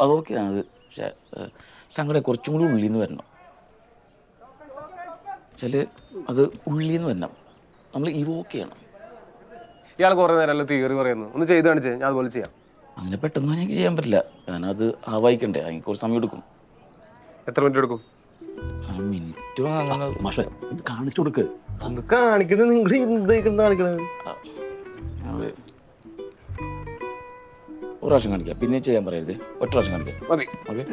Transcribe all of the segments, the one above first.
അതൊക്കെയാണ് അത് പക്ഷേ സങ്കടം കുറച്ചും കൂടി ഉള്ളിൽ നിന്ന് വരണം. വെച്ചാൽ അത് ഉള്ളിൽ നിന്ന് വരണം. നമ്മൾ ഇവോക്ക് ചെയ്യണം ഇയാൾ കുറേ നേരം തീയറി പറയുന്നു? ഒന്ന് ചെയ്ത് കാണിച്ചേ ഞാൻ അതുപോലെ ചെയ്യാം. അങ്ങനെ പെട്ടെന്ന് എനിക്ക് ചെയ്യാൻ പറ്റില്ല. കാരണം അത് ആവായിക്കണ്ടേ അതിന് കുറച്ച് സമയം എടുക്കും. എത്ര മിനിറ്റ് എടുക്കും? മിനിറ്റ് അങ്ങനെ മാഷെ ഇത് കാണിച്ചു കൊടുക്ക്. കാണിക്കുന്നത് നിങ്ങൾ കാണിക്കണത്. ഒരു പ്രാവശ്യം കാണിക്കാം. പിന്നെ ചെയ്യാൻ പറയരുത്. ഒറ്റ പ്രാവശ്യം കാണിക്കാം. മതി. ഓക്കെ.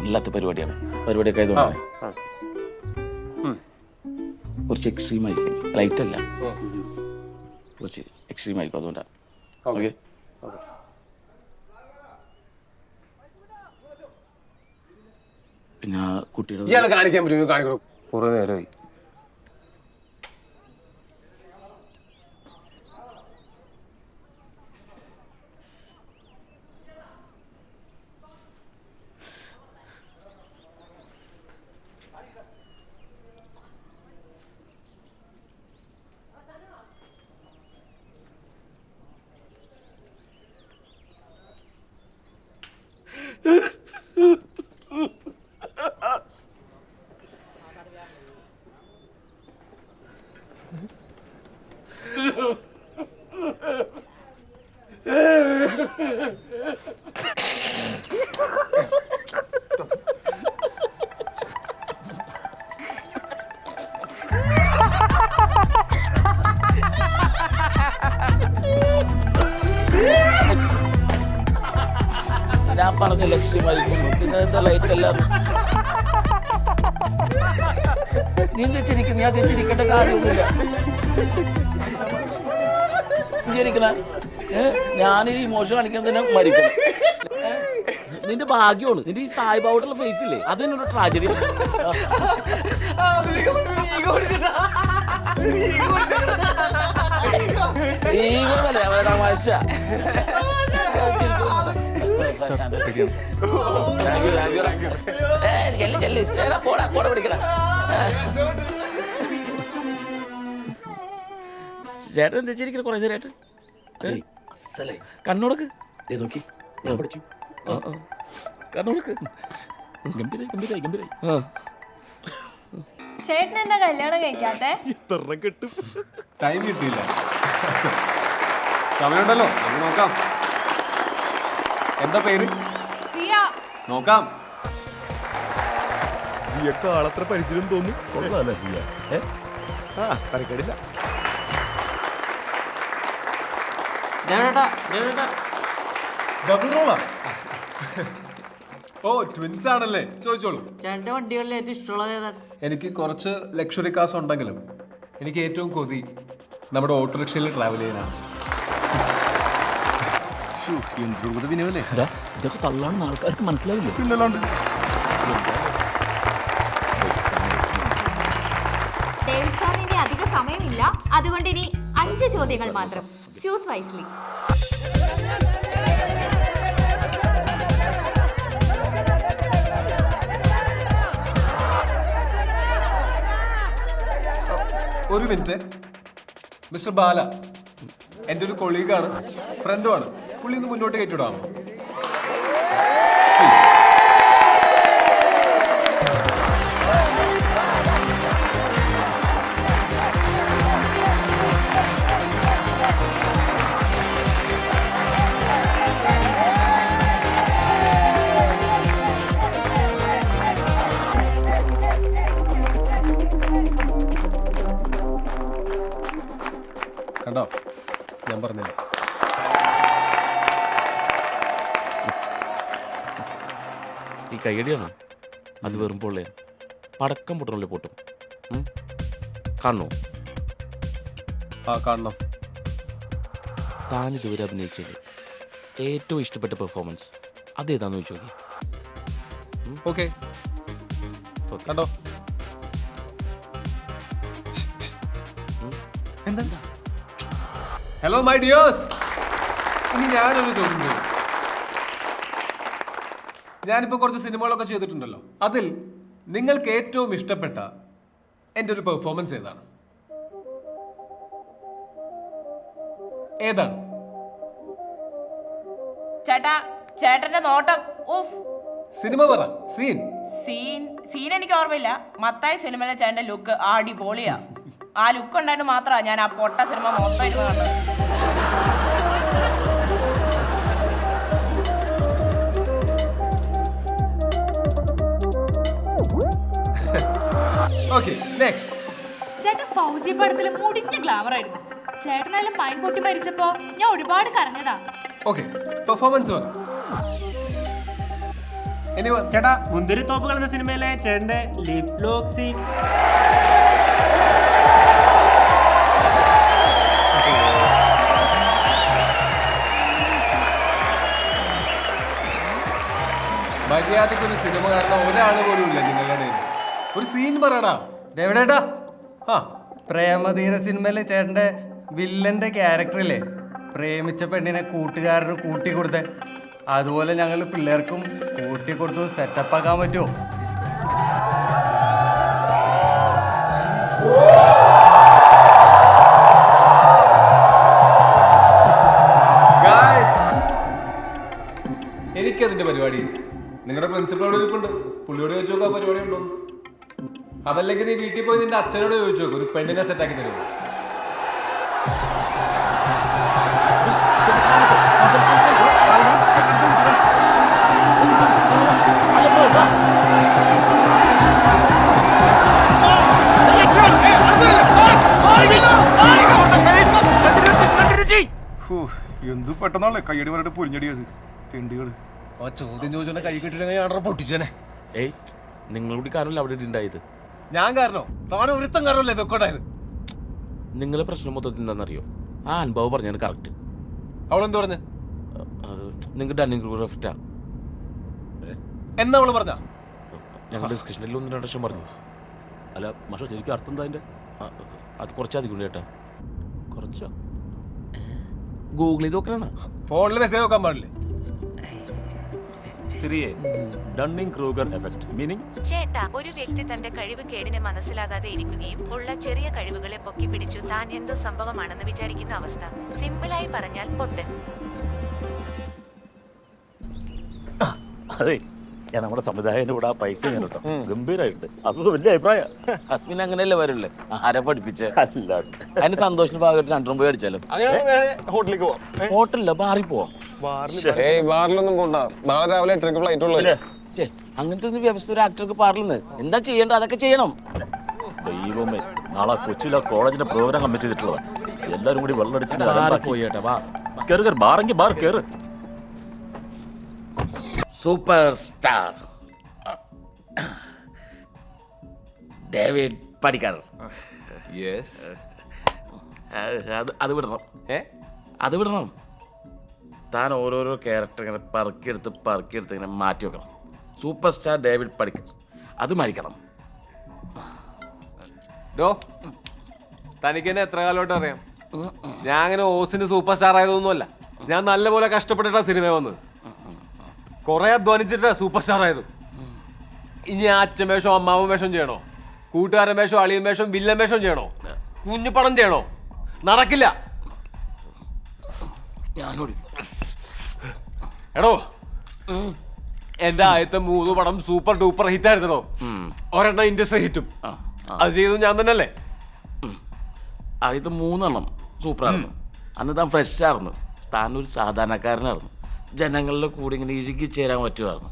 അല്ലാത്ത പരിപാടിയാണ്. പരിപാടിയൊക്കെ ആയതുകൊണ്ടാണ്. കുറച്ച് എക്സ്ട്രീം ആയിരിക്കും. ലൈറ്റ് അല്ല. കുറച്ച് എക്സ്ട്രീം ആയിരിക്കും അതുകൊണ്ടാണ്. ഓക്കെ. പിന്നെ കുട്ടിയുടെ കാണിക്കാൻ പറ്റുമോ? കാണിക്കണം? കുറേ നേരമായി. പറഞ്ഞില്ല ആയിരിക്കും പിന്നെ ലൈറ്റ് എല്ലാം? നീ തെച്ചിരിക്കും ഞാൻ തിരിച്ചിരിക്കേണ്ട കാര്യമൊന്നുമില്ല. വിചാരിക്കണ ഞാൻ ഈ മോശം കാണിക്കാൻ തന്നെ മരിക്കും നിന്റെ ഭാഗ്യമാണ്. നിന്റെ ഈ സായിബാവട്ടുള്ള ഫേസ് ഇല്ലേ? അത് എന്നോട് ട്രാജഡി ഈ അല്ലേ അവരുടെ തമാശ. ചേട്ടൻ കുറേ നേരമായിട്ട് കണ്ണുടക്ക് നോക്കി. ഞാൻ പഠിച്ചു ആ, ആ. കണ്ണുടക്ക് ഗംഭീരായി ഗംഭീരായി ഗംഭീരായി. ആ. ചേട്ടൻ എന്താ കല്യാണം കഴിക്കാത്തെ? ഇത്ര കിട്ടും. ടൈം കിട്ടിയില്ല. സമയമുണ്ടല്ലോ. നമുക്ക് നോക്കാം. എന്താ പേര്? നോക്കാം. സിയൊക്കെ ആളത്ര പരിചയം തോന്നും. കൊള്ളാല്ലേ സിയ. ഏ? ആ തരക്കേടില്ല ഡബിൾ റോളാ ഓ ട്വിൻസ് ആണല്ലേ? ചോദിച്ചോളൂ. രണ്ട് വണ്ടികളിൽ ഏറ്റവും ഇഷ്ടമുള്ളത് ഏതാണ്? എനിക്ക് കുറച്ച് ലക്ഷറി കാസ് ഉണ്ടെങ്കിലും എനിക്ക് ഏറ്റവും കൊതി നമ്മുടെ ഓട്ടോറിക്ഷയിൽ ട്രാവൽ ചെയ്യാനാണ്. എന്തൊരു വിനയല്ലേ ഇതാ, ഇതൊക്കെ തള്ളാണെന്ന് ആൾക്കാർക്ക് മനസ്സിലാവില്ലേ? പിന്നല്ലാണ്ട്. ഡേവിഡ് സാറിന് അധിക സമയമില്ല. അതുകൊണ്ട് ഇനി അഞ്ച് ചോദ്യങ്ങൾ മാത്രം. ചൂസ് വൈസ്ലി ഒരു മിനിറ്റ്. മിസ്റ്റർ ബാല എന്റെ ഒരു കൊളീഗാണ് ഫ്രണ്ടുമാണ് പുള്ളി ഒന്ന് മുന്നോട്ട് കയറ്റിവിടാമോ? കൈയടിയാണോ. അത് വെറും പൊള്ളയാണ്. പടക്കം പൊട്ടണല്ലേ പൊട്ടും. കാണണോ ആ കാണണം. താൻ ഇതുവരെ അഭിനയിച്ചതിൽ ഏറ്റവും ഇഷ്ടപ്പെട്ട പെർഫോമൻസ് അതേതാന്ന് ചോദിച്ചു നോക്കി. ഓക്കെ. കണ്ടോ? എന്താ? ഹലോ മൈ ഡിയേഴ്സ് ഇനി ഞാനൊന്ന് ചോദിക്കുന്നു ചോദിക്കും. ഞാനിപ്പോൾ കുറച്ച് സിനിമകളൊക്കെ ചെയ്തിട്ടുണ്ടല്ലോ. അതിൽ നിങ്ങൾക്ക് ഏറ്റവും ഇഷ്ടപ്പെട്ട എന്റെ ഒരു പെർഫോമൻസ് ഏതാണ്? ഏതാണ്? ചേട്ടാ ചേട്ടന്റെ നോട്ടം. ഉഫ്. സിനിമ പറ. സീൻ. സീൻ സീൻ എനിക്ക് ഓർമ്മയില്ല. മത്തായ സിനിമയിലെ ചേട്ടന്റെ ലുക്ക് അടിപൊളിയാ. ആ ലുക്ക് ഉണ്ടായിട്ട് മാത്രമാണ് ഞാൻ ആ പൊട്ട സിനിമ മൊത്തമായിട്ട് ഇരുന്ന് ഓക്കെ നെക്സ്റ്റ് ചേട്ടൻ ഫൗജി പടത്തിൽ മുടിഞ്ഞ ഗ്ലാമർ ആയിരുന്നു. ചേട്ടനെല്ലാം പൈൻ പൊട്ടി മരിച്ചപ്പോ ഞാൻ ഒരുപാട് കരഞ്ഞതാ. ഓക്കെ പെർഫോമൻസ് പറ എനിവ ചേട്ടാ മുന്തിരിത്തോപ്പുകൾ എന്ന സിനിമയിലെ ചേട്ടന്റെ ലിപ് ലോക്ക് സീൻ മര്യാദയ്ക്ക് ഒരു സിനിമ കാരണം ഒരാൾ പോലും ഇല്ല നിങ്ങളുടെ ഇടയിൽ. ഒരു സീൻ പറയടാ. ഡേവിഡേട്ടാ ആ പ്രേമധീര സിനിമയിലെ ചേട്ടന്റെ വില്ലന്റെ ക്യാരക്ടറില്ലേ? പ്രേമിച്ച പെണ്ണിനെ കൂട്ടുകാരന് കൂട്ടി കൊടുത്തേ. അതുപോലെ ഞങ്ങൾ പിള്ളേർക്കും കൂട്ടി കൊടുത്ത് സെറ്റപ്പ് ആക്കാൻ പറ്റുമോ ഗായ്സ് എനിക്കതിന്റെ പരിപാടി. നിങ്ങളുടെ പ്രിൻസിപ്പളോട് ഇരിപ്പുണ്ട്. പുള്ളിയോട് ചോദിച്ചു നോക്കാൻ പരിപാടി ഉണ്ടോ അതല്ലെങ്കിൽ നീ വീട്ടിൽ പോയി നിന്റെ അച്ഛനോട് ചോദിച്ചു നോക്ക് ഒരു പെണ്ണിനെ സെറ്റാക്കി തരുമോ? എന്ത് പെട്ടെന്നാണല്ലേ കയ്യടി പറഞ്ഞിട്ട് പൊരിഞ്ഞടിയത്? തെണ്ടികൾ. ആ ചോദ്യം ചോദിച്ചോണ്ട് കൈ ഞാൻ പൊട്ടിച്ചേനെ. ഏയ് നിങ്ങളുടെ കാരണമല്ല അവിടെ ഉണ്ടായത്. ഞാൻ കാരണോ? തോന ഒരുത്തം കാരണമല്ലേ ഇതൊക്കെ നിങ്ങളെ പ്രശ്നം മൊത്തത്തിൽ എന്താണെന്നറിയോ? ആ അനുഭവം പറഞ്ഞാണ് കറക്റ്റ് അവളെന്ത് പറഞ്ഞു? അത് നിങ്ങൾക്ക് ഡണ്ണിങ് ക്രൂർ എഫക്റ്റാ എന്നാ അവൾ പറഞ്ഞ? ഞങ്ങൾ ഡിസ്കഷനിൽ ഒന്ന് രണ്ട് വർഷം പറഞ്ഞു. അല്ല മാഷ ശരിക്കും അർത്ഥം എന്താ അതിന്റെ? അത് കുറച്ചധികം ഉണ്ട് ചേട്ടാ കുറച്ചോ? ഗൂഗിൾ ചെയ്ത് നോക്കണ ഫോണിൽ മെസ്സേജ് നോക്കാൻ പാടില്ലേ? ശരിയേ ഡണ്ണിംഗ് ക്രൂഗർ എഫക്ട് മീനിങ് ചേട്ടാ ഒരു വ്യക്തി തന്റെ കഴിവ് കേടിനെ മനസ്സിലാകാതെ ഇരിക്കുകയും ഉള്ള ചെറിയ കഴിവുകളെ പൊക്കിപ്പിടിച്ചു താൻ എന്തോ സംഭവമാണെന്ന് വിചാരിക്കുന്ന അവസ്ഥ. സിമ്പിളായി പറഞ്ഞാൽ പൊട്ടൻ അതെ ഞാൻ നമ്മുടെ സംവിധായകന്റെ കൂടെ ആ പൈസ ഞാൻ കേട്ടോ ഗംഭീരമായിട്ടുണ്ട് അത് വലിയ അഭിപ്രായം. പിന്നെ അങ്ങനെയല്ലേ വരുള്ളേ? ആരെ പഠിപ്പിച്ചേ? അല്ല. അതിന് സന്തോഷത്തിന് ഭാഗമായിട്ട് രണ്ടും പോയി അടിച്ചാലോ? ഹോട്ടലിലേക്ക് പോവാം. ഹോട്ടലില്ല ബാറിൽ പോവാം. ഏയ് ബാറിലൊന്നും പോണ്ട. നാളെ രാവിലെ എട്ടരക്ക് ഫ്ലൈറ്റ് ഉള്ളൂ. അങ്ങനത്തെ ഒരു വ്യവസ്ഥ ഒരു ആക്ടർക്ക് പാടില്ലെന്ന്. എന്താ ചെയ്യേണ്ടത്? അതൊക്കെ ചെയ്യണം. ദൈവമേ നാളെ കൊച്ചിയിലെ കോളേജിന്റെ പ്രോഗ്രാം കമ്മിറ്റി ചെയ്തിട്ടുള്ളതാണ് എല്ലാരും കൂടി വെള്ളം അടിച്ചിട്ട് ബാറിൽ വാ കയറി കയറി ബാറെങ്കിൽ ബാർ കയറ് സൂപ്പർ സ്റ്റാർ ഡേവിഡ് പടിക്കാർ അത് അത് വിടണം. ഏ? അത് വിടണം. താൻ ഓരോരോ ക്യാരക്ടർ ഇങ്ങനെ പറക്കിയെടുത്ത് പറക്കിയെടുത്ത് ഇങ്ങനെ മാറ്റി വെക്കണം. സൂപ്പർ സ്റ്റാർ ഡേവിഡ് പടിക്കർ അത് മരിക്കണം. ഡോ തനിക്ക് തന്നെ എത്ര കാലമായിട്ട് അറിയാം? ഞാൻ അങ്ങനെ ഓസിന് സൂപ്പർ സ്റ്റാർ ആയതൊന്നുമല്ല. ഞാൻ നല്ലപോലെ കഷ്ടപ്പെട്ടിട്ടാ സിനിമ വന്നത്. കുറെ അധ്വാനിച്ചിട്ടാ സൂപ്പർ സ്റ്റാർ ആയത്. ഇനി അച്ഛൻ വേഷം അമ്മാവൻ വേഷം ചെയ്യണോ? കൂട്ടുകാരൻ വേഷം അളിയൻ വേഷം വില്ലൻ വേഷം ചെയ്യണോ? കുഞ്ഞുപടം ചെയ്യണോ? നടക്കില്ല. ഞാനോട്. എടോ. എന്റെ ആദ്യത്തെ മൂന്ന് പടം സൂപ്പർ ഡൂപ്പർ ഹിറ്റ് ആയിരുന്നോ ഒരെണ്ണം ഇൻഡസ്ട്രി ഹിറ്റും. അത് ചെയ്തത് ഞാൻ തന്നെയല്ലേ? ആദ്യത്തെ മൂന്നെണ്ണം സൂപ്പറായിരുന്നു അന്ന് താൻ ഫ്രഷ് ആയിരുന്നു. താൻ ഒരു സാധാരണക്കാരനായിരുന്നു. ജനങ്ങളുടെ കൂടെ ഇങ്ങനെ ഇഴുകി ചേരാൻ പറ്റുമായിരുന്നു.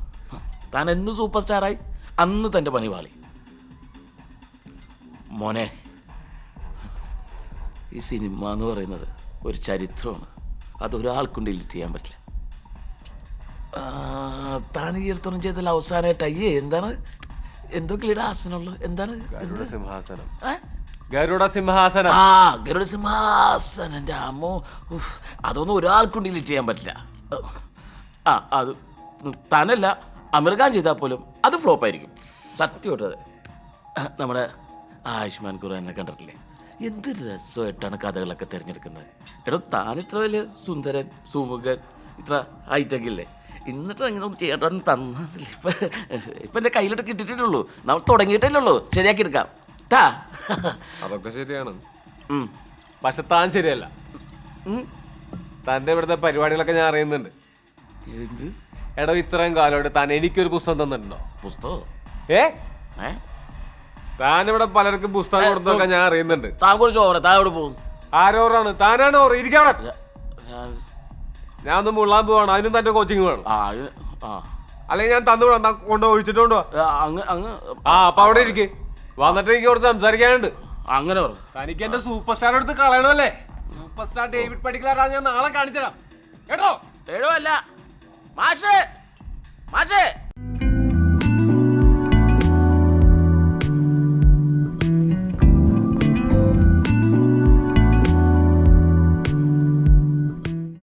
താൻ എന്ന് സൂപ്പർ സ്റ്റാറായി അന്ന് തന്റെ പണി പാളി. മോനെ ഈ സിനിമ എന്ന് പറയുന്നത് ഒരു ചരിത്രമാണ്. അതൊരാൾക്കും ഡിലീറ്റ് ചെയ്യാൻ പറ്റില്ല. താൻ ഈ അടുത്തൊന്നും ചെയ്തതിൽ അവസാനമായിട്ട് അയ്യേ എന്താണ്? എന്തോ കിളിയുടെ ആസനമുള്ളത്? എന്താണ്? എന്ത്? സിംഹാസനം. ഏ? ഗരുഡ സിംഹാസനം. ആ ഗരുഡ സിംഹാസനം. എന്റെ അമ്മോ. ഉഫ്, അതൊന്നും ഒരാൾക്കും ഡിലീറ്റ് ചെയ്യാൻ പറ്റില്ല. ആ അത് താനല്ല അമീർ ഖാൻ ചെയ്താൽ പോലും അത് ഫ്ലോപ്പ് ആയിരിക്കും. സത്യമായിട്ട് അതെ. നമ്മുടെ ആയുഷ്മാൻ ഖുറാനെ കണ്ടിട്ടില്ലേ? എന്ത് രസമായിട്ടാണ് കഥകളൊക്കെ തിരഞ്ഞെടുക്കുന്നത്. എടോ താൻ ഇത്ര വലിയ സുന്ദരൻ സുമുഖൻ ഇത്ര ഹൈറ്റൊക്കെ ഇല്ലേ? എന്നിട്ട് അങ്ങനെ ഒന്നും ചേട്ടൻ തന്നില്ല ഇപ്പൊ ഇപ്പൊ എന്റെ കയ്യിലോട്ട് കിട്ടിയിട്ടുള്ളൂ നമ്മൾ തുടങ്ങിയിട്ടേ ഉള്ളൂ ശരിയാക്കി എടുക്കാം. ടാ അതൊക്കെ ശരിയാണ്. ഉം. പക്ഷെ താൻ ശരിയല്ല. ഉം. തന്റെ ഇവിടുത്തെ പരിപാടികളൊക്കെ ഞാൻ അറിയുന്നുണ്ട്. എന്ത്? എടോ ഇത്രയും കാലമായിട്ട് താൻ എനിക്കൊരു പുസ്തകം തന്നിട്ടുണ്ടോ? പുസ്തകം? ഏ? ഏ? താൻ ഇവിടെ പലർക്കും പുസ്തകം കൊടുത്തൊക്കെ ഞാൻ അറിയുന്നുണ്ട്. താൻ കുറിച്ച് ഓവറ. താൻ എവിടെ പോകുന്നു? ആരോറാണ്? താനാണ് ഓർ ഇരിക്കവിടെ ഞാൻ- ഒന്ന് മുള്ളാൻ പോവാണ്. അതിനും തന്റെ കോച്ചിങ് വേണം. ആ അല്ലെങ്കിൽ ഞാൻ തന്നു വിടാം. കൊണ്ടോ ഒഴിച്ചിട്ട് കൊണ്ടുപോവാ ആ, അങ്ങ് അങ്ങ് ആ അപ്പൊ അവിടെ ഇരിക്കേ. വന്നിട്ട് എനിക്ക് കുറച്ച് സംസാരിക്കാനുണ്ട്. അങ്ങനെ പറഞ്ഞു തനിക്ക് എന്റെ സൂപ്പർ സ്റ്റാർ എടുത്ത് കളയണമല്ലേ? സൂപ്പർ സ്റ്റാർ ഡേവിഡ് പഠിക്കലാ ഞാൻ നാളെ കാണിച്ചുതരാം. കേട്ടോ? ഏഴോ അല്ല. മാഷേ മാഷേ.